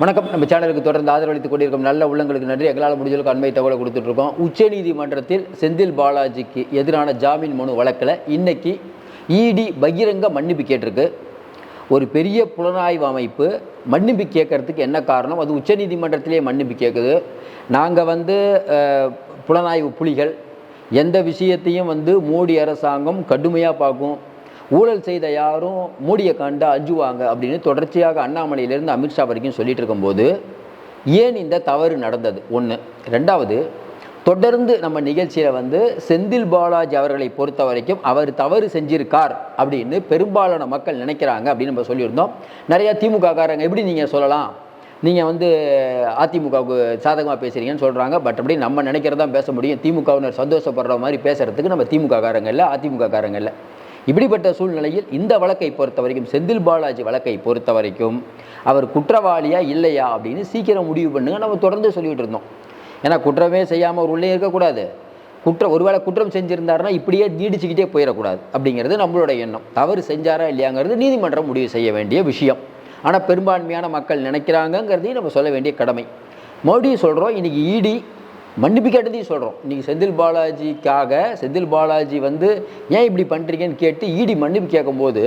வணக்கம். நம்ம சேனலுக்கு தொடர்ந்து ஆதரவளித்துக் கொண்டிருக்கும் நல்ல உள்ளங்களுக்கு நன்றி. எங்களால் முடிஞ்சளவுக்கு அண்மை தகவலை கொடுத்துட்ருக்கோம். உச்சநீதிமன்றத்தில் செந்தில் பாலாஜிக்கு எதிரான ஜாமீன் மனு வழக்கில். இன்னைக்கு இடி பகிரங்க மன்னிப்பு கேட்டிருக்கு. ஒரு பெரிய புலனாய்வு அமைப்பு மன்னிப்பு கேட்கறதுக்கு என்ன காரணம்? அது உச்சநீதிமன்றத்திலே மன்னிப்பு கேட்குது. நாங்கள் வந்து புலனாய்வு புலிகள். எந்த விஷயத்தையும் வந்து மோடி அரசாங்கம் கடுமையாக பார்க்கும். ஊழல் செய்த யாரும் மோடியை கண்டு அஞ்சுவாங்க அப்படின்னு தொடர்ச்சியாக அண்ணாமலையிலேருந்து அமித்ஷா வரைக்கும் சொல்லிட்டு இருக்கும்போது ஏன் இந்த தவறு நடந்தது? ஒன்று ரெண்டாவது தொடர்ந்து நம்ம நிகழ்ச்சியில் வந்து செந்தில் பாலாஜி அவர்களை பொறுத்த வரைக்கும் அவர் தவறு செஞ்சிருக்கார் அப்படின்னு பெரும்பாலான மக்கள் நினைக்கிறாங்க அப்படின்னு நம்ம சொல்லியிருந்தோம். நிறையா திமுக காரங்க எப்படி நீங்கள் சொல்லலாம்? நீங்கள் வந்து அதிமுகவுக்கு சாதகமாக பேசுகிறீங்கன்னு சொல்கிறாங்க பட் அப்படி நம்ம நினைக்கிறதான் பேச முடியும். திமுகவினர் சந்தோஷப்படுற மாதிரி பேசுகிறதுக்கு நம்ம திமுக காரங்க இல்லை அதிமுக காரங்க இல்லை. இப்படிப்பட்ட சூழ்நிலையில் இந்த வழக்கை பொறுத்த வரைக்கும் செந்தில் பாலாஜி வழக்கை பொறுத்த வரைக்கும் அவர் குற்றவாளியா இல்லையா அப்படின்னு சீக்கிரம் முடிவு பண்ணுங்க. நம்ம தொடர்ந்து சொல்லிட்டு இருந்தோம். ஏன்னா குற்றமே செய்யாமல் அவர் உள்ளே இருக்கக்கூடாது. குற்றம் ஒருவேளை குற்றம் செஞ்சுருந்தாருன்னா இப்படியே நீடிச்சுக்கிட்டே போயிடக்கூடாது அப்படிங்கிறது நம்மளோட எண்ணம். தவறு செஞ்சாரா இல்லையாங்கிறது நீதிமன்றம் முடிவு செய்ய வேண்டிய விஷயம். ஆனால் பெரும்பான்மையான மக்கள் நினைக்கிறாங்கங்கிறதையும் நம்ம சொல்ல வேண்டிய கடமை. மறுபடியும் சொல்கிறோம் இன்றைக்கி இடி மன்னிப்பு கேட்டதையும் சொல்கிறோம் இன்றைக்கி செந்தில் பாலாஜிக்காக செந்தில் பாலாஜி வந்து ஏன் இப்படி பண்ணுறீங்கன்னு கேட்டு இடி மன்னிப்பு கேட்கும்போது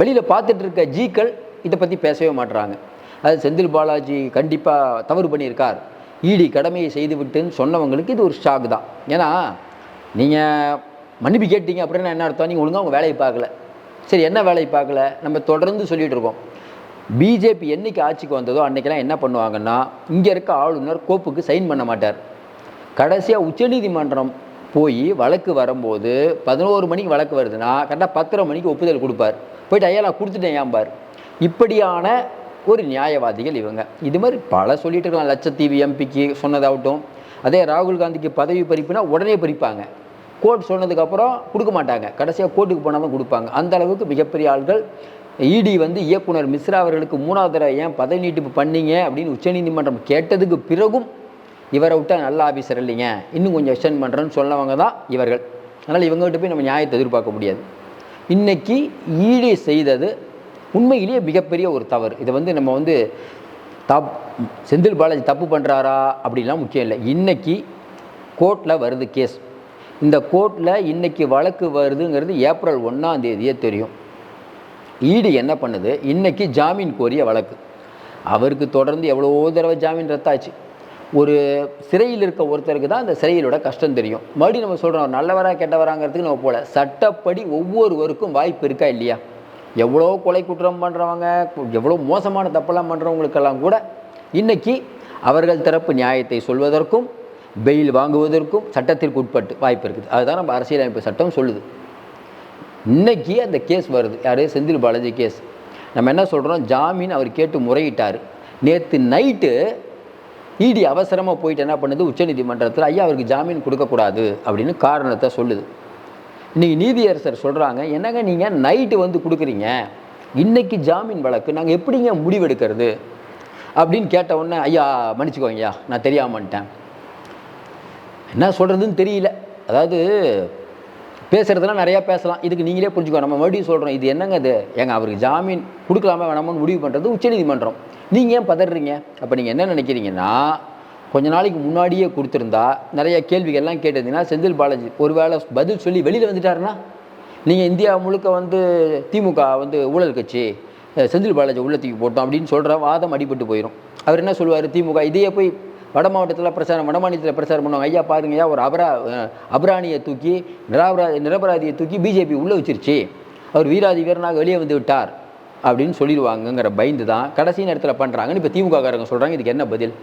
வெளியில் பார்த்துட்டு இருக்க ஜீக்கள் இதை பற்றி பேசவே மாட்டுறாங்க அது செந்தில் பாலாஜி கண்டிப்பாக தவறு பண்ணியிருக்கார். இடி கடமையை செய்து விட்டுன்னு சொன்னவங்களுக்கு இது ஒரு ஷாக் தான். ஏன்னா நீங்கள் மன்னிப்பு கேட்டீங்க அப்படின்னா என்ன அர்த்தம்? நீங்கள் ஒழுங்காக உங்கள் வேலையை பார்க்கல. சரி என்ன வேலையை பார்க்கல? நம்ம தொடர்ந்து சொல்லிகிட்டு இருக்கோம். பிஜேபி என்றைக்கு ஆட்சிக்கு வந்ததோ அன்றைக்கெல்லாம் என்ன பண்ணுவாங்கன்னா இங்கே இருக்க ஆளுநர் கோப்புக்கு சைன் பண்ண மாட்டார். கடைசியாக உச்சநீதிமன்றம் போய் வழக்கு வரும்போது பதினோரு மணிக்கு வழக்கு வருதுன்னா கரெக்டாக பத்தரை மணிக்கு ஒப்புதல் கொடுப்பார். போயிட்டு ஐயா நான் கொடுத்துட்டேன் ஏம்பார் இப்படியான ஒரு நியாயவாதிகள் இவங்க. இது மாதிரி பல சொல்லிட்டு இருக்கலாம். லட்சத்தீவு எம்பிக்கு சொன்னதாகட்டும். அதே ராகுல் காந்திக்கு பதவி பறிப்புனா உடனே பறிப்பாங்க. கோர்ட் சொன்னதுக்கப்புறம் கொடுக்க மாட்டாங்க. கடைசியாக கோர்ட்டுக்கு போனால் கொடுப்பாங்க. அந்த அளவுக்கு மிகப்பெரிய ஆள்கள். இடி வந்து இயக்குனர் மிஸ்ரா அவர்களுக்கு மூணாவது தடவை ஏன் பதவி நீட்டிப்பு பண்ணீங்க அப்படின்னு உச்சநீதிமன்றம் கேட்டதுக்கு பிறகும் இவரை விட்டால் நல்ல ஆஃபீஸர் இல்லைங்க. இன்னும் கொஞ்சம் எக்ஸ்டெண்ட் பண்ணுறேன்னு சொன்னவங்க தான் இவர்கள். அதனால் இவங்ககிட்ட போய் நம்ம நியாயத்தை எதிர்பார்க்க முடியாது. இன்றைக்கி ஈடு செய்தது உண்மையிலேயே மிகப்பெரிய ஒரு தவறு. இதை வந்து நம்ம வந்து தப் செந்தில் பாலாஜி தப்பு பண்ணுறாரா அப்படிலாம் முக்கியம் இல்லை. இன்றைக்கி கோர்ட்டில் வருது கேஸ் இந்த கோர்ட்டில் இன்றைக்கி வழக்கு வருதுங்கிறது ஏப்ரல் ஒன்றாம் தேதியே தெரியும். ஈடு என்ன பண்ணுது? இன்றைக்கி ஜாமீன் கோரிய வழக்கு. அவருக்கு தொடர்ந்து எவ்வளோ தடவை ஜாமீன் ரத்தாச்சு. ஒரு சிறையில் இருக்க ஒருத்தருக்கு தான் அந்த சிறையிலோட கஷ்டம் தெரியும். மறுபடியும் நம்ம சொல்கிறோம் நல்லவராக கெட்டவராங்கிறதுக்கு நம்ம போல சட்டப்படி ஒவ்வொருவருக்கும் வாய்ப்பு இருக்கா இல்லையா? எவ்வளோ கொலை குற்றம் பண்ணுறவங்க எவ்வளோ மோசமான தப்பெல்லாம் பண்ணுறவங்களுக்கெல்லாம் கூட இன்றைக்கி அவர்கள் தரப்பு நியாயத்தை சொல்வதற்கும் பெயில் வாங்குவதற்கும் சட்டத்திற்கு உட்பட்டு வாய்ப்பு இருக்குது. அதுதான் நம்ம அரசியலமைப்பு சட்டம் சொல்லுது. இன்றைக்கி அந்த கேஸ் வருது. யார்? செந்தில் பாலாஜி கேஸ். நம்ம என்ன சொல்கிறோம் ஜாமீன் அவர் கேட்டு முறையிட்டார். நேற்று நைட்டு இடி அவசரமாக போயிட்டு என்ன பண்ணுது? உச்சநீதிமன்றத்தில் ஐயா அவருக்கு ஜாமீன் கொடுக்கக்கூடாது அப்படின்னு காரணத்தை சொல்லுது. இன்றைக்கி நீதியரசர் சொல்கிறாங்க என்னங்க நீங்கள் நைட்டு வந்து கொடுக்குறீங்க? இன்றைக்கி ஜாமீன் வழக்கு நாங்கள் எப்படிங்க முடிவெடுக்கிறது? அப்படின்னு கேட்ட உடனே ஐயா மன்னிச்சுக்கோங்க ஐயா நான் தெரியாமன்ட்டேன். என்ன சொல்கிறதுன்னு தெரியல. அதாவது பேசுகிறதுலாம் நிறையா பேசலாம். இதுக்கு நீங்களே புரிஞ்சுக்கோ நம்ம மறுபடியும் சொல்கிறோம் இது என்னங்க இது? ஏங்க அவருக்கு ஜாமீன் கொடுக்கலாமா வேணாமான்னு முடிவு பண்ணுறது உச்சநீதிமன்றம். நீங்கள் ஏன் பதறீங்க? அப்போ நீங்கள் என்ன நினைக்கிறீங்கன்னா கொஞ்ச நாளைக்கு முன்னாடியே கொடுத்துருந்தா நிறைய கேள்விகள்லாம் கேட்டிருந்தீங்கன்னா செந்தில் பாலாஜி ஒருவேளை பதில் சொல்லி வெளியில் வந்துட்டாருன்னா? நீங்கள் இந்தியா முழுக்க வந்து திமுக வந்து ஊழல் கட்சி செந்தில் பாலாஜி உள்ளத்துக்கு போட்டோம் அப்படின்னு சொல்கிற வாதம் அடிபட்டு போயிடும் அவர் என்ன சொல்லுவார்? திமுக இதையே போய் வட மாவட்டத்தில் பிரச்சாரம் வட மாநிலத்தில் பிரச்சாரம் பண்ணுவாங்க. ஐயா பாருங்கய்யா ஒரு அபரா அபராணியை தூக்கி நிராபரா நிரபராதியை தூக்கி பிஜேபி உள்ளே வச்சிருச்சு. அவர் வீராதி வீரனாக வெளியே வந்து விட்டார் அப்படின்னு சொல்லிடுவாங்கங்கிற பயந்து தான் கடைசி நேரத்தில் பண்ணுறாங்கன்னு இப்போ திமுககாரங்க சொல்கிறாங்க இதுக்கு என்ன பதில்?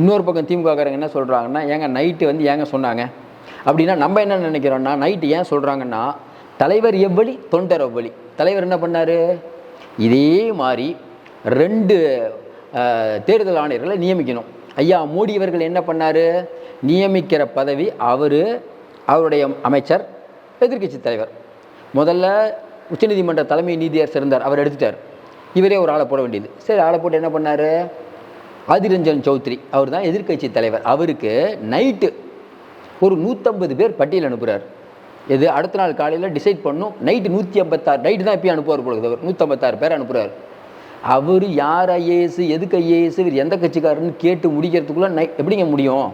இன்னொரு பக்கம் திமுககாரங்க என்ன சொல்கிறாங்கன்னா ஏங்க நைட்டு வந்து ஏங்க சொன்னாங்க? அப்படின்னா நம்ம என்ன நினைக்கிறோம்னா நைட்டு ஏன் சொல்கிறாங்கன்னா தலைவர் எவ்வளி தொண்டர் எவ்வளி தலைவர் என்ன பண்ணார்? இதே மாதிரி ரெண்டு தேர்தல் ஆணையர்களை நியமிக்கணும். ஐயா மோடி இவர்கள் என்ன பண்ணார்? நியமிக்கிற பதவி அவர் அவருடைய அமைச்சர் எதிர்க்கட்சி தலைவர். முதல்ல உச்சநீதிமன்ற தலைமை நீதியரசர் இருந்தார் அவர் எடுத்துட்டார். இவரே ஒரு ஆளை போட வேண்டியது. சரி ஆளை போட்டு என்ன பண்ணார்? ஆதிரஞ்சன் சௌத்ரி அவர் தான் எதிர்க்கட்சி தலைவர். அவருக்கு நைட்டு ஒரு நூற்றம்பது பேர் பட்டியல் அனுப்புகிறார் இது அடுத்த நாள் காலையில் டிசைட் பண்ணும் நைட்டு நூற்றி ஐம்பத்தாறு நைட்டு தான் இப்பயும் அனுப்புவார் பொழுது அவர். நூற்றம்பத்தாறு பேர் அனுப்புகிறார் அவர் யார் ஐஏஎஸ் எதுக்கு ஐஏஎஸ் இவர் எந்த கட்சிக்காரன்னு கேட்டு முடிக்கிறதுக்குள்ளே நை எப்படிங்க முடியும்?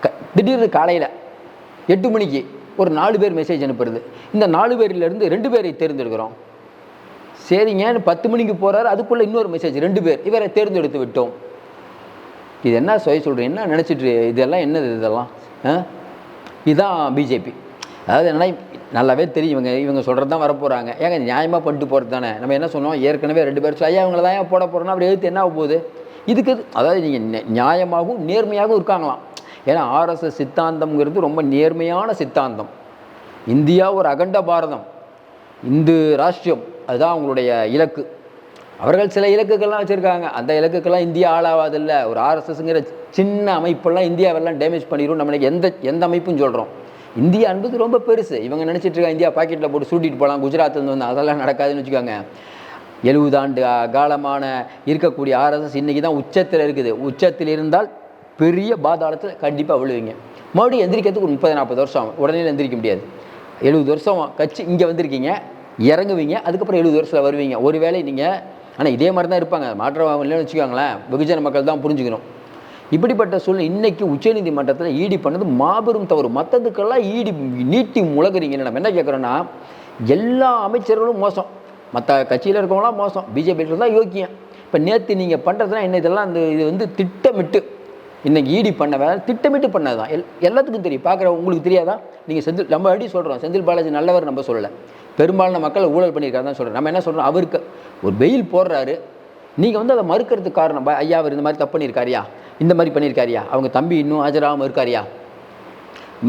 க திடீர்னு காலையில் எட்டு மணிக்கு ஒரு நாலு பேர் மெசேஜ் அனுப்புறது. இந்த நாலு பேர்லேருந்து ரெண்டு பேரை தேர்ந்தெடுக்கிறோம். சரிங்க பத்து மணிக்கு போகிறாரு அதுக்குள்ளே இன்னொரு மெசேஜ் ரெண்டு பேர் இவரை தேர்ந்தெடுத்து விட்டோம். இது என்ன சுய சொல்கிறேன் என்ன நினச்சிட்டு இதெல்லாம் என்னது இதெல்லாம்? ஆ? இதுதான் பிஜேபி. அதாவது என்னன்னா நல்லாவே தெரியும். இவங்க இவங்க சொல்கிறது தான் வரப்போகிறாங்க ஏங்க நியாயமாக பண்ணிட்டு போகிறது தானே? நம்ம என்ன சொன்னோம்? ஏற்கனவே ரெண்டு பேர் ஐயா இவங்கள தான் ஏன் போட போகிறோன்னா அப்படி எழுத்து என்ன ஆக போகுது? இதுக்கு அதாவது நீங்கள் நியாயமாகவும் நேர்மையாகவும் இருக்காங்களாம். ஏன்னா ஆர்எஸ்எஸ் சித்தாந்தம்ங்கிறது ரொம்ப நேர்மையான சித்தாந்தம். இந்தியா ஒரு அகண்ட பாரதம். இந்து ராஷ்டிரம் அதுதான் அவங்களுடைய இலக்கு. அவர்கள் சில இலக்குகள்லாம் வச்சுருக்காங்க. அந்த இலக்குக்கெல்லாம் இந்தியா ஆளாவாதில்ல. ஒரு ஆர்எஸ்எஸ்ங்கிற சின்ன அமைப்பெல்லாம் இந்தியாவெல்லாம் டேமேஜ் பண்ணிடும் நம்மளுக்கு எந்த எந்த அமைப்பும் சொல்கிறோம் இந்தியா என்பது ரொம்ப பெருசு. இவங்க நினச்சிட்டு இருக்காங்க இந்தியா பாக்கெட்டில் போட்டு சூட்டிட்டு போகலாம் குஜராத்லேருந்து வந்து அதெல்லாம் நடக்காதுன்னு வச்சுக்கோங்க. எழுபது ஆண்டு காலமான இருக்கக்கூடிய ஆர்எஸ்எஸ் இன்றைக்கி தான் உச்சத்தில் இருக்குது. உச்சத்தில் இருந்தால் பெரிய பாதாளத்தில் கண்டிப்பாக விழுவீங்க. மறுபடியும் எந்திரிக்கிறதுக்கு முப்பது நாற்பது வருஷம். ஆகும் உடனே எந்திரிக்க முடியாது. எழுபது வருஷம் கட்சி இங்கே வந்திருக்கீங்க. இறங்குவீங்க. அதுக்கப்புறம் எழுபது வருஷத்தில் வருவீங்க. ஒருவேளை நீங்கள் ஆனால் இதே மாதிரி தான் இருப்பாங்க. மாற்றம் இல்லைன்னு வச்சுக்கோங்களேன். வெகுஜன மக்கள் தான் புரிஞ்சுக்கணும். இப்படிப்பட்ட சூழ்நிலை இன்னைக்கு உச்சநீதிமன்றத்தில் ஈடி பண்ணது மாபெரும் தவறு. மற்றதுக்கெல்லாம் ஈடி நீட்டி முழங்குறீங்கன்னு நம்ம என்ன கேட்குறோன்னா எல்லா அமைச்சர்களும் மோசம். மற்ற கட்சியில் இருக்கவங்களாம் மோசம். பிஜேபியில் தான் யோக்கியம். இப்போ நேற்று நீங்கள் பண்ணுறதுனா என்ன இதெல்லாம் அந்த இது வந்து திட்டமிட்டு இன்னைக்கு ஈடி பண்ண வேலை திட்டமிட்டு பண்ணது தான் எல் எல்லாத்துக்கும் தெரியும். பார்க்குற உங்களுக்கு தெரியாதா? நீங்கள் செந்தில் நம்ம அடி சொல்கிறோம் செந்தில் பாலாஜி நல்லவர் நம்ம சொல்லலை. பெரும்பாலான மக்கள் ஊழல் பண்ணியிருக்காரு தான் சொல்கிறோம் நம்ம என்ன சொல்கிறோம் அவருக்கு ஒரு வெயில் போடுறாரு. நீங்கள் வந்து அதை மறுக்கிறதுக்கு காரணம் ஐயா அவர் இந்த மாதிரி தப்பு பண்ணியிருக்காரியா? இந்த மாதிரி பண்ணியிருக்காரியா? அவங்க தம்பி இன்னும் ஆஜராகாமல் இருக்காரியா?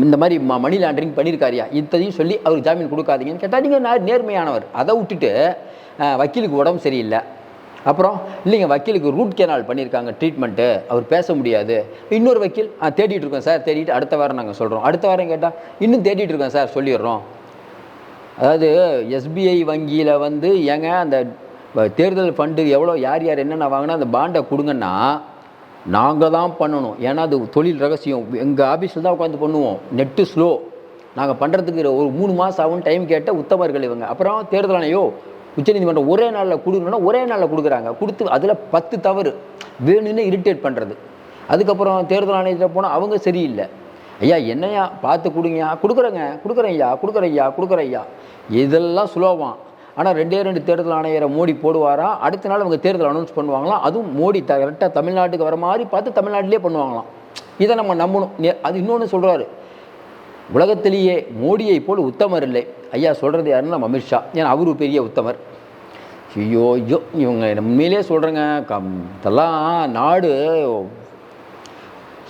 இந்த மாதிரி ம மணி லாண்டரிங் பண்ணியிருக்காரியா? இத்தனையும் சொல்லி அவர் ஜாமீன் கொடுக்காதீங்கன்னு கேட்டால் நீங்கள் நான் நேர்மையானவர். அதை விட்டுட்டு வக்கீலுக்கு உடம்பு சரியில்லை. அப்புறம் இல்லைங்க வக்கீலுக்கு ரூட் கேனால் பண்ணியிருக்காங்க ட்ரீட்மெண்ட்டு அவர் பேச முடியாது. இன்னொரு வக்கீல் ஆ தேடிட்டு இருக்கோம் சார் தேடிட்டு அடுத்த வாரம் நாங்கள் சொல்கிறோம் அடுத்த வாரம் கேட்டால் இன்னும் தேடிட்டு இருக்கோம் சார் சொல்லிடுறோம். அதாவது எஸ்பிஐ வங்கியில் வந்து ஏங்க அந்த தேர்தல் ஃபண்டு எவ்வளோ யார் யார் என்னென்ன வாங்கினா அந்த பாண்டை கொடுங்கன்னா நாங்கள் தான் பண்ணணும். ஏன்னா அது தொழில் ரகசியம். எங்கள் ஆஃபீஸில் தான் உட்காந்து பண்ணுவோம். நெட்டு ஸ்லோ நாங்கள் பண்ணுறதுக்கு ஒரு மூணு மாதம் ஆகும் டைம் கேட்ட உத்தமர்கள் இவங்க. அப்புறம் தேர்தல் ஆணையோ உச்சநீதிமன்றம் ஒரே நாளில் கொடுக்கணும்னா ஒரே நாளில் கொடுக்குறாங்க. கொடுத்து அதில் பத்து தவறு. வேணும்னு இரிட்டேட் பண்ணுறது அதுக்கப்புறம் தேர்தல் ஆணையத்தில் போனால் அவங்க சரியில்லை. ஐயா என்னையா? பார்த்து கொடுங்கய்யா. கொடுக்குறேங்க. கொடுக்குறேன் ஐயா கொடுக்குறேன் ஐயா கொடுக்குறேன் ஐயா இதெல்லாம் சுலபம் ஆனால் ரெண்டே ரெண்டு தேர்தல் ஆணையரை மோடி போடுவாராம் அடுத்த நாள் அவங்க தேர்தல் அனௌன்ஸ் பண்ணுவாங்களாம் அதுவும் மோடி கரெக்டாக தமிழ்நாட்டுக்கு வர மாதிரி பார்த்து தமிழ்நாட்டிலே பண்ணுவாங்களாம். இதை நம்ம நம்பணும். அது இன்னொன்று சொல்கிறாரு உலகத்திலேயே மோடியை போல் உத்தமர் இல்லை. ஐயா சொல்கிறது யாருன்னா நம்ம அமித்ஷா. ஏன்னா அவரு பெரிய உத்தமர். ஐயோ ஐயோ இவங்க உண்மையிலே சொல்கிறேங்க கம் இதெல்லாம் நாடு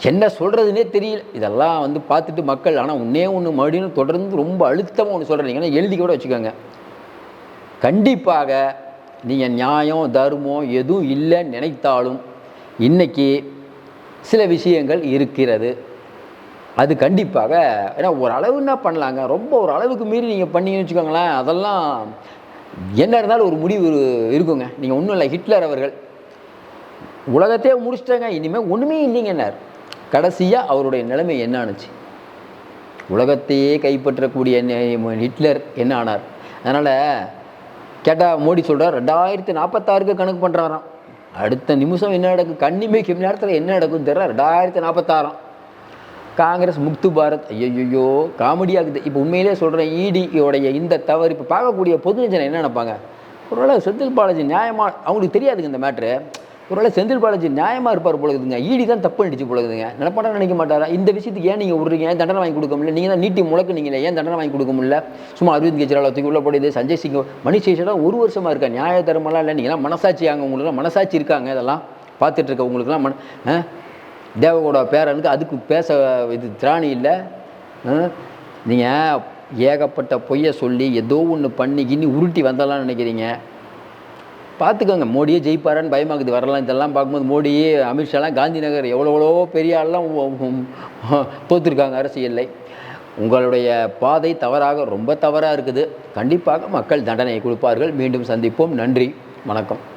என்ன சொல்கிறதுனே தெரியல. இதெல்லாம் வந்து பார்த்துட்டு மக்கள் ஆனால் உன்னே ஒன்று மறுபடியும் தொடர்ந்து ரொம்ப அழுத்தமாக ஒன்று சொல்கிறீங்கன்னா எழுதி கூட வச்சுக்கோங்க. கண்டிப்பாக நீங்கள் நியாயம் தர்மம் எதுவும் இல்லைன்னு நினைத்தாலும் இன்றைக்கி சில விஷயங்கள் இருக்கிறது. அது கண்டிப்பாக ஏன்னா ஒரு அளவு என்ன பண்ணலாங்க? ரொம்ப ஒரு அளவுக்கு மீறி நீங்கள் பண்ணீங்கன்னு வச்சுக்கோங்களேன் அதெல்லாம் என்ன இருந்தாலும் ஒரு முடிவு இருக்குங்க. நீங்கள் ஒன்றும் இல்லை ஹிட்லர் அவர்கள். உலகத்தையே முடிச்சிட்டாங்க இனிமேல் ஒன்றுமே இல்லைங்கன்னார். கடைசியாக அவருடைய நிலைமை என்ன ஆணுச்சு உலகத்தையே கைப்பற்றக்கூடிய ஹிட்லர் என்ன ஆனார்? அதனால் கேட்டால் மோடி சொல்கிறார் ரெண்டாயிரத்தி நாற்பத்தாறுக்கு கணக்கு பண்ணுறாராம் அடுத்த நிமிஷம் என்ன நடக்கும் கண்ணிமைக்கு நேரத்தில் என்ன நடக்கும் தெரியல ரெண்டாயிரத்தி நாற்பத்தாறாம் காங்கிரஸ் முக்து பாரத் ஐயோ காமெடியாகுது இப்போ உண்மையிலே சொல்கிறேன் இடியோடைய இந்த தவறு இப்போ பார்க்கக்கூடிய பொதுஜனம் என்ன நினைப்பாங்க? ஒருவேளை செந்தில் பாலாஜி நியாயமாக அவங்களுக்கு தெரியாதுங்க இந்த மேட்ரு ஒருவேளை செந்தில் பாலாஜி நியாயமாக இருப்பார் பொழுதுங்க ஈடி தான் தப்பு அடிச்சு பொழுதுங்க நினைப்பாடா நினைக்க மாட்டாரா? இந்த விஷயத்துக்கு ஏன் நீங்கள் விடுறீங்க ஏன் தண்டனை வாங்கி கொடுக்க முடியல? நீங்கள் தான் நீட்டி முழக்குனீங்களே. ஏன் தண்டனை வாங்கி கொடுக்க முடியல? சும்மா அரவிந்த் கெஜ்ரிவால் தூக்கி உள்ள போடுது. சஞ்சய் சிங் மணி சேஷெல்லாம் ஒரு வருஷமாக இருக்கா? நியாய தரமெல்லாம் இல்லை. நீங்களாம் மனசாட்சி ஆங்க உங்களுக்குலாம் மனசாட்சி இருக்காங்க இதெல்லாம். பார்த்துட்டு இருக்க உங்களுக்குலாம் மன ஆ? தேவகோட பேரனுக்கு அதுக்கு பேச இது திராணி இல்லை. நீங்கள் ஏகப்பட்ட பொய்யை சொல்லி ஏதோ ஒன்று பண்ணி கிண்ணி உருட்டி வந்தலாம்னு நினைக்கிறீங்க. பார்த்துக்கோங்க மோடியே ஜெயிப்பாரான்னு பயமாகுது. வரலாம் இதெல்லாம் பார்க்கும்போது மோடியே அமித்ஷாலாம் காந்தி நகர் எவ்வளோ பெரிய ஆள்லாம் உ- தோத்துருக்காங்க அரசியலில் உங்களுடைய பாதை தவறாக ரொம்ப தவறாக இருக்குது. கண்டிப்பாக மக்கள் தண்டனை கொடுப்பார்கள். மீண்டும் சந்திப்போம். நன்றி. வணக்கம்.